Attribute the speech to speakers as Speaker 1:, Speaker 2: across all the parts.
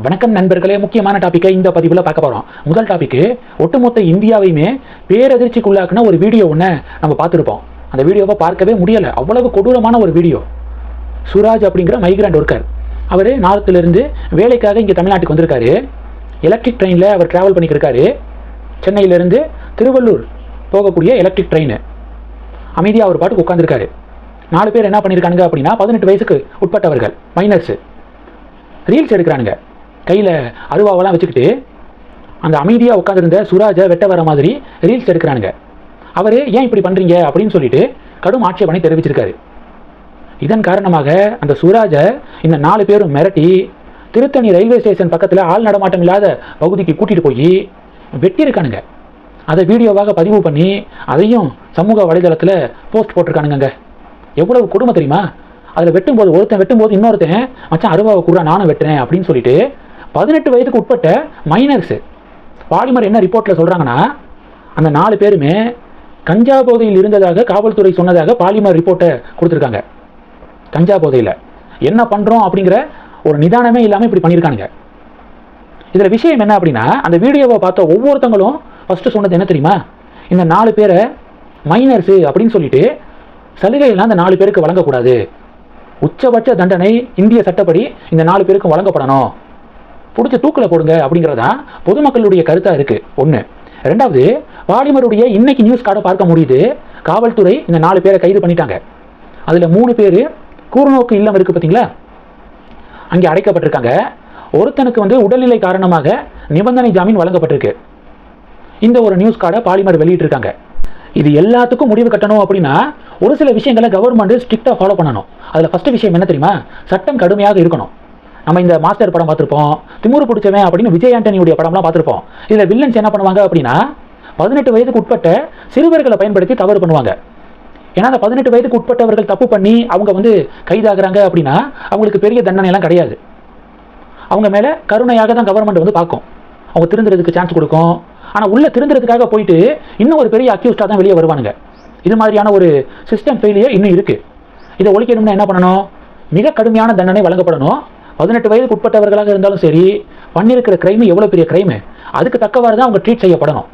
Speaker 1: வணக்கம் நண்பர்களே முக்கியமான டாப்பிக்கை இந்த பதிவில் பார்க்க போகிறோம் முதல் டாப்பிக்கு ஒட்டுமொத்த இந்தியாவையுமே பேரதிர்ச்சிக்குள்ளாக்குன ஒரு வீடியோ ஒன்று நம்ம பார்த்துருப்போம். அந்த வீடியோவை பார்க்கவே முடியலை. அவ்வளவு கொடூரமான ஒரு வீடியோ சுராஜ் அப்படிங்கிற மைக்ரண்ட் ஒர்க்கர் அவர் நார்த்திலிருந்து வேலைக்காக இங்கே தமிழ்நாட்டுக்கு வந்திருக்காரு. எலக்ட்ரிக் ட்ரெயினில் அவர் ட்ராவல் பண்ணிக்கிருக்காரு. சென்னையிலேருந்து திருவள்ளூர் போகக்கூடிய எலக்ட்ரிக் ட்ரெயின் அமைதியாக அவர் பாட்டுக்கு உட்காந்துருக்காரு நாலு பேர் என்ன பண்ணியிருக்கானுங்க அப்படின்னா பதினெட்டு வயசுக்கு உட்பட்டவர்கள் மைனர்ஸு ரீல்ஸ் எடுக்கிறானுங்க. கையில் அருவாவெல்லாம் வச்சுக்கிட்டு அந்த அமைதியாக உட்காந்துருந்த சுராஜை வெட்ட வர மாதிரி ரீல்ஸ் எடுக்கிறானுங்க. அவர் ஏன் இப்படி பண்ணுறீங்க அப்படின்னு சொல்லிட்டு கடும் ஆட்சேபனை தெரிவிச்சிருக்காரு. இதன் காரணமாக அந்த சுராஜை இந்த நாலு பேரும் மிரட்டி திருத்தணி ரயில்வே ஸ்டேஷன் பக்கத்தில் ஆள் நடமாட்டம் இல்லாத பகுதிக்கு கூட்டிகிட்டு போய் வெட்டியிருக்கானுங்க. அதை வீடியோவாக பதிவு பண்ணி அதையும் சமூக வலைதளத்தில் போஸ்ட் போட்டிருக்கானுங்க எவ்வளவு கொடுமை தெரியுமா? அதில் வெட்டும்போது ஒருத்தன் வெட்டும்போது இன்னொருத்தன் மச்சான் அருவாவை கூட நானும் வெட்டுறேன் அப்படின்னு சொல்லிட்டு பதினெட்டு வயதுக்கு உட்பட்ட மைனர்ஸு பாலிமர் என்ன ரிப்போர்ட்டில் சொல்கிறாங்கன்னா அந்த நாலு பேருமே கஞ்சா போதையில் இருந்ததாக காவல்துறை சொன்னதாக பாலிமர் ரிப்போர்ட்டை கொடுத்துருக்காங்க. கஞ்சா போதையில். என்ன பண்ணுறோம் அப்படிங்கிற ஒரு நிதானமே இல்லாமல் இப்படி பண்ணியிருக்கானுங்க. இதில் விஷயம் என்ன அப்படின்னா அந்த வீடியோவை பார்த்த ஒவ்வொருத்தங்களும் ஃபஸ்ட்டு சொன்னது என்ன தெரியுமா? இந்த நாலு பேரை மைனர்ஸு அப்படின்னு சொல்லிட்டு சலுகையெல்லாம் அந்த நாலு பேருக்கு வழங்கக்கூடாது. உச்சபட்ச தண்டனை இந்திய சட்டப்படி இந்த நாலு பேருக்கும் வழங்கப்படணும். பிடிச்ச தூக்கில் போடுங்க அப்படிங்கிறதான் பொதுமக்களுடைய கருத்தாக இருக்குது ஒன்று ரெண்டாவது பாலிமருடைய இன்னைக்கு நியூஸ் கார்டை பார்க்க முடியுது. காவல்துறை இந்த நாலு பேரை கைது பண்ணிட்டாங்க. அதில் மூணு பேர் கூர்நோக்கு இல்லம் இருக்குது பார்த்தீங்களா அங்கே அடைக்கப்பட்டிருக்காங்க. ஒருத்தனுக்கு வந்து உடல்நிலை காரணமாக நிபந்தனை ஜாமீன் வழங்கப்பட்டிருக்கு. இந்த ஒரு நியூஸ் கார்டை பாலிமர் வெளியிட்டிருக்காங்க. இது எல்லாத்துக்கும் முடிவு கட்டணும் அப்படின்னா ஒரு சில விஷயங்களை கவர்மெண்ட் ஸ்ட்ரிக்டாக ஃபாலோ பண்ணணும். அதில் ஃபஸ்ட்டு விஷயம் என்ன தெரியுமா? சட்டம் கடுமையாக இருக்கணும். நம்ம இந்த மாஸ்டர் படம் பார்த்துருப்போம். திமுரு பிடிச்சவன் அப்படின்னு விஜய் ஆண்டனியுடைய படம்லாம் பார்த்துருப்போம். இதில் வில்லன்ஸ் என்ன பண்ணுவாங்க அப்படின்னா பதினெட்டு வயதுக்கு உட்பட்ட சிறுவர்களை பயன்படுத்தி தவறு பண்ணுவாங்க. ஏன்னா அந்த பதினெட்டு வயதுக்கு உட்பட்டவர்கள் தப்பு பண்ணி அவங்க வந்து கைதாகிறாங்க அப்படின்னா அவங்களுக்கு பெரிய தண்டனைலாம் கிடையாது. அவங்க மேலே கருணையாக தான் கவர்மெண்ட் வந்து பார்க்கும். அவங்க திருந்துறதுக்கு சான்ஸ் கொடுக்கும். ஆனால் உள்ளே திருந்துறதுக்காக போயிட்டு இன்னும் ஒரு பெரிய அக்யூஸ்டாக தான் வெளியே வருவானுங்க. இது மாதிரியான ஒரு சிஸ்டம் ஃபெயிலியர் இன்னும் இருக்குது இதை ஒழிக்கணும்னா என்ன பண்ணணும்? மிக கடுமையான தண்டனை வழங்கப்படணும். பதினெட்டு வயதுக்கு உட்பட்டவர்களாக இருந்தாலும் சரி பண்ணியிருக்கிற கிரைமு எவ்வளோ பெரிய கிரைமு அதுக்கு தக்கவாறு தான் அவங்க ட்ரீட் செய்யப்படணும்.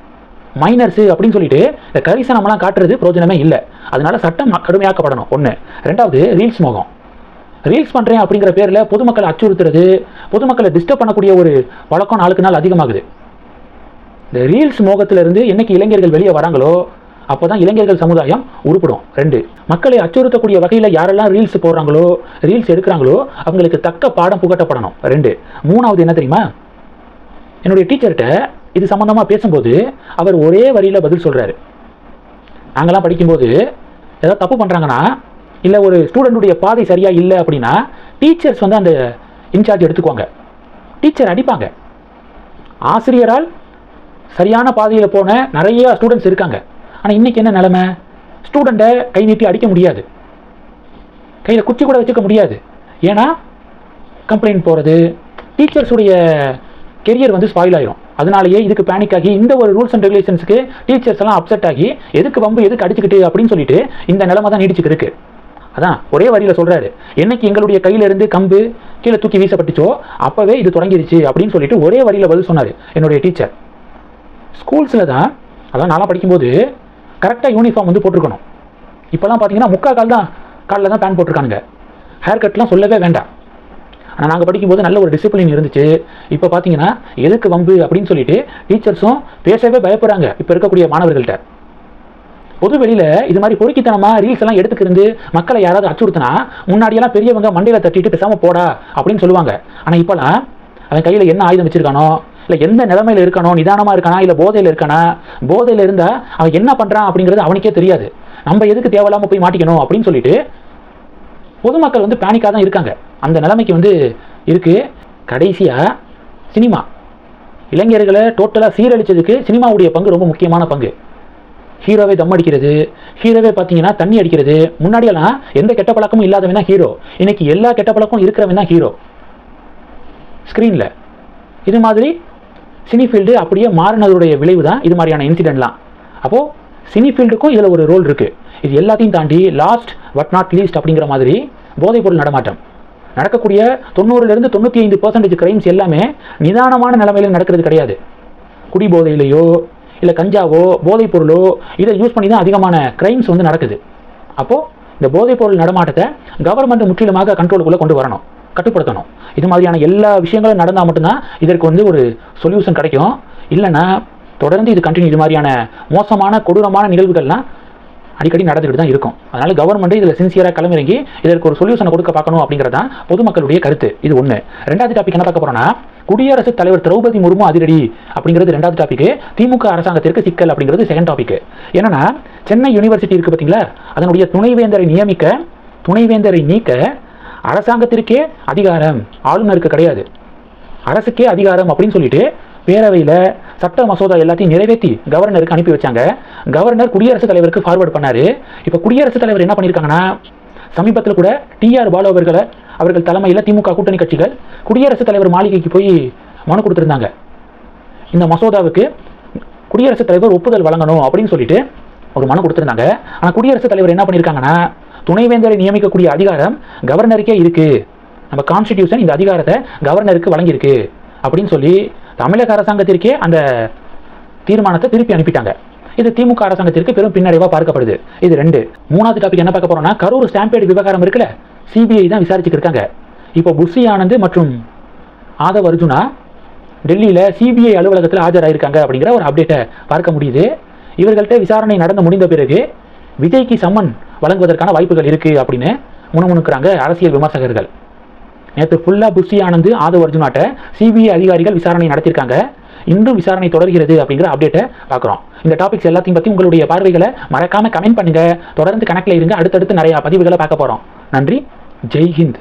Speaker 1: மைனர்ஸு அப்படின்னு சொல்லிட்டு இந்த கரிசனமெல்லாம் காட்டுறது பிரயோஜனமே இல்லை. அதனால சட்டம் கடுமையாக்கப்படணும். ஒன்று ரெண்டாவது ரீல்ஸ் மோகம். ரீல்ஸ் பண்ணுறேன் அப்படிங்கிற பேரில் பொதுமக்களை அச்சுறுத்துறது பொதுமக்களை டிஸ்டர்ப் பண்ணக்கூடிய ஒரு பழக்கம் நாளுக்கு நாள் அதிகமாகுது. இந்த ரீல்ஸ் மோகத்திலிருந்து என்னைக்கு இளைஞர்கள் வெளியே வராங்களோ அப்போதான் இளைஞர்கள் சமுதாயம் உருப்படும். ரெண்டு மக்களை அச்சுறுத்தக்கூடிய வகையில் யாரெல்லாம் ரீல்ஸ் போடுறாங்களோ ரீல்ஸ் எடுக்கிறாங்களோ அவங்களுக்கு தக்க பாடம் புகட்டப்படணும். ரெண்டு மூணாவது என்ன தெரியுமா? என்னுடைய டீச்சர்கிட்ட இது சம்மந்தமாக பேசும்போது அவர் ஒரே வரியில் பதில் சொல்கிறாரு நாங்களாம் படிக்கும்போது ஏதாவது தப்பு பண்ணுறாங்கன்னா இல்லை ஒரு ஸ்டூடெண்ட்டுடைய பாதை சரியாக இல்லை அப்படின்னா டீச்சர்ஸ் வந்து அந்த இன்சார்ஜ் எடுத்துக்குவாங்க. டீச்சர் அடிப்பாங்க. ஆசிரியரால் சரியான பாதையில் போன நிறைய ஸ்டூடெண்ட்ஸ் இருக்காங்க. ஆனால் இன்றைக்கி என்ன நிலமை? ஸ்டூடெண்ட்டை கை நீட்டி அடிக்க முடியாது. கையில் குச்சி கூட வச்சுக்க முடியாது. ஏன்னா கம்ப்ளைண்ட் போகிறது டீச்சர்ஸுடைய கெரியர் வந்து ஸ்பாயில் ஆயிரும். அதனாலேயே இதுக்கு பேனிக் ஆகி இந்த ஒரு ரூல்ஸ் அண்ட் ரெகுலேஷன்ஸுக்கு டீச்சர்ஸ் எல்லாம் அப்செட் ஆகி எதுக்கு வம்பு எதுக்கு அடிச்சுக்கிட்டு அப்படின்னு சொல்லிட்டு இந்த நிலமை தான் நீடிச்சுக்கு இருக்கு. அதான் ஒரே வரியில் சொல்கிறாரு என்னைக்கு எங்களுடைய கையிலிருந்து கம்பு கீழே தூக்கி வீசப்பட்டுச்சோ அப்போவே இது தொடங்கிடுச்சு அப்படின்னு சொல்லிட்டு ஒரே வரியில் பதில் சொன்னார் என்னுடைய டீச்சர் ஸ்கூல்ஸில் தான் அதான் நான்லாம் படிக்கும்போது கரெக்டாக யூனிஃபார்ம் வந்து போட்டிருக்கணும். இப்போலாம் பார்த்தீங்கன்னா முக்கால் கால் தான் காலில் தான் பேண்ட் போட்டிருக்கானுங்க. ஹேர் கட்லாம் சொல்லவே வேண்டாம். ஆனால் நாங்கள் படிக்கும்போது நல்ல ஒரு டிசிப்ளின் இருந்துச்சு. இப்போ பார்த்தீங்கன்னா எதுக்கு வம்பு அப்படின்னு சொல்லிட்டு டீச்சர்ஸும் பேசவே பயப்படுறாங்க இப்போ இருக்கக்கூடிய மாணவர்கள்ட்ட. பொது வெளியில் இது மாதிரி பொறுக்கித்தனமாக ரீல்ஸ் எல்லாம் எடுத்துக்கிருந்து மக்களை யாராவது அச்சுறுத்தினா முன்னாடியெல்லாம் பெரியவங்க மண்டையில் தட்டிட்டு பேசாமல் போடா அப்படின்னு சொல்லுவாங்க. ஆனால் இப்போலாம் அவன் கையில் என்ன ஆயுதம் வச்சிருக்கானோ இல்லை எந்த நிலைமையில் இருக்கணும்? நிதானமாக இருக்கானா? இல்லை போதையில் இருக்கானா? போதையில் இருந்தால் அவன் என்ன பண்ணுறான் அப்படிங்கிறது அவனுக்கே தெரியாது. நம்ம எதுக்கு தேவையில்லாமல் போய் மாட்டிக்கணும் அப்படின்னு சொல்லிட்டு பொதுமக்கள் வந்து பேனிக்காக தான் இருக்காங்க. அந்த நிலைமைக்கு வந்து இருக்குது கடைசியாக சினிமா. இளைஞர்களை டோட்டலாக சீரழிச்சதுக்கு சினிமாவுடைய பங்கு ரொம்ப முக்கியமான பங்கு. ஹீரோவே தம் அடிக்கிறது. ஹீரோவே பார்த்தீங்கன்னா தண்ணி அடிக்கிறது. முன்னாடியெல்லாம் எந்த கெட்ட பழக்கமும் இல்லாதவன் தான் ஹீரோ. இன்னைக்கு எல்லா கெட்ட பழக்கமும் இருக்கிறவன் தான் ஹீரோ. ஸ்க்ரீனில் இது மாதிரி சினி ஃபீல்டு அப்படியே மாறினதுடைய விளைவு தான் இது மாதிரியான இன்சிடென்ட்லாம் அப்போது சினி ஃபீல்டுக்கும் இதில் ஒரு ரோல் இருக்குது இது எல்லாத்தையும் தாண்டி லாஸ்ட் பட் நாட் லீஸ்ட் அப்படிங்கிற மாதிரி போதைப்பொருள் நடமாட்டம். நடக்கக்கூடிய தொண்ணூறுலேருந்து தொண்ணூற்றி ஐந்து பர்சன்டேஜ் கிரைம்ஸ் எல்லாமே நிதானமான நிலைமையில நடக்கிறது கிடையாது. குடிபோதையிலையோ இல்லை கஞ்சாவோ போதைப் பொருளோ இதை யூஸ் பண்ணி தான் அதிகமான கிரைம்ஸ் வந்து நடக்குது. அப்போது இந்த போதைப் பொருள் நடமாட்டத்தை கவர்மெண்ட் முற்றிலுமாக கண்ட்ரோலுக்குள்ளே கொண்டு வரணும். கட்டுப்படுத்தணும். இது மாதிரியான எல்லா விஷயங்களும் நடந்தால் மட்டும்தான் இதற்கு வந்து ஒரு சொல்யூஷன் கிடைக்கும். இல்லைன்னா தொடர்ந்து இது கண்டினியூ இது மாதிரியான மோசமான கொடூரமான நிகழ்வுகள்லாம் அடிக்கடி நடந்துகிட்டு தான் இருக்கும். அதனால் கவர்மெண்ட் இதில் சின்சியராக கிளம்பிறங்கி இதற்கு ஒரு சொல்யூஷனை கொடுக்க பார்க்கணும் அப்படிங்கிறது தான் பொதுமக்களுடைய கருத்து. இது ஒன்று ரெண்டாவது டாபிக் என்ன பார்க்க போகிறோம்னா குடியரசுத் தலைவர் திரௌபதி முர்மு அதிரடி அப்படிங்கிறது ரெண்டாவது டாபிக் திமுக அரசாங்கத்திற்கு சிக்கல் அப்படிங்கிறது செகண்ட் டாபிக் என்னன்னா சென்னை யூனிவர்சிட்டி இருக்குது பார்த்தீங்களா? அதனுடைய துணைவேந்தரை நியமிக்க துணைவேந்தரை நீக்க அரசாங்கத்திற்கே அதிகாரம். ஆளுநருக்கு கிடையாது. அரசுக்கே அதிகாரம் அப்படின்னு சொல்லிட்டு பேரவையில் சட்ட மசோதா எல்லாத்தையும் நிறைவேற்றி கவர்னருக்கு அனுப்பி வச்சாங்க. கவர்னர் குடியரசுத் தலைவருக்கு ஃபார்வர்ட் பண்ணாரு. இப்போ குடியரசுத் தலைவர் என்ன பண்ணியிருக்காங்கன்னா சமீபத்தில் கூட டிஆர் பாலு அவர்களை அவர்கள் தலைமையில் திமுக கூட்டணி கட்சிகள் குடியரசுத் தலைவர் மாளிகைக்கு போய் மனு கொடுத்துருந்தாங்க. இந்த மசோதாவுக்கு குடியரசுத் தலைவர் ஒப்புதல் வழங்கணும் அப்படின்னு சொல்லிட்டு ஒரு மனு கொடுத்துருந்தாங்க. ஆனால் குடியரசுத் தலைவர் என்ன பண்ணியிருக்காங்கன்னா துணைவேந்தரை நியமிக்கக்கூடிய அதிகாரம் கவர்னருக்கே இருக்கு. நம்ம கான்ஸ்டிடியூஷன் இந்த அதிகாரத்தை கவர்னருக்கு வழங்கியிருக்கு. அப்படின்னு சொல்லி தமிழக அரசாங்கத்திற்கே அந்த தீர்மானத்தை திருப்பி அனுப்பிட்டாங்க. இது திமுக அரசாங்கத்திற்கு பெரும் பின்னடைவாக பார்க்கப்படுது. இது ரெண்டு. மூணாவது டாபிக் என்ன பார்க்க போறோம்னா கரூர் ஸ்டாம்பேடு விவகாரம் இருக்குல்ல சிபிஐ தான் விசாரிச்சுட்டு இருக்காங்க. இப்போ புஷி ஆனந்த் மற்றும் ஆதவ் அர்ஜுனா டெல்லியில் சிபிஐ அலுவலகத்தில் ஆஜராயிருக்காங்க அப்படிங்கிற ஒரு அப்டேட்டை பார்க்க முடியுது. இவர்கள்ட்ட விசாரணை நடந்து முடிந்த பிறகு விஜய்க்கு சம்மன் வழங்குவதற்கான வாய்ப்புகள் இருக்கு அப்படின்னு முணுமுணுக்கிறாங்க அரசியல் விமர்சகர்கள். நேற்று ஃபுல்லாக புஷி ஆனந்த் ஆதவ் அர்ஜுனாட்ட சிபிஐ அதிகாரிகள் விசாரணை நடத்தியிருக்காங்க. இன்றும் விசாரணை தொடர்கிறது அப்படிங்கிற அப்டேட்டை பார்க்குறோம் இந்த டாபிக்ஸ் எல்லாத்தையும் பற்றி உங்களுடைய பார்வைகளை மறக்காமல் கமெண்ட் பண்ணுங்கள் தொடர்ந்து கணக்கில் இருங்க. அடுத்தடுத்து நிறையா பதிவுகளை பார்க்க போகிறோம் நன்றி. ஜெய் ஹிந்த்.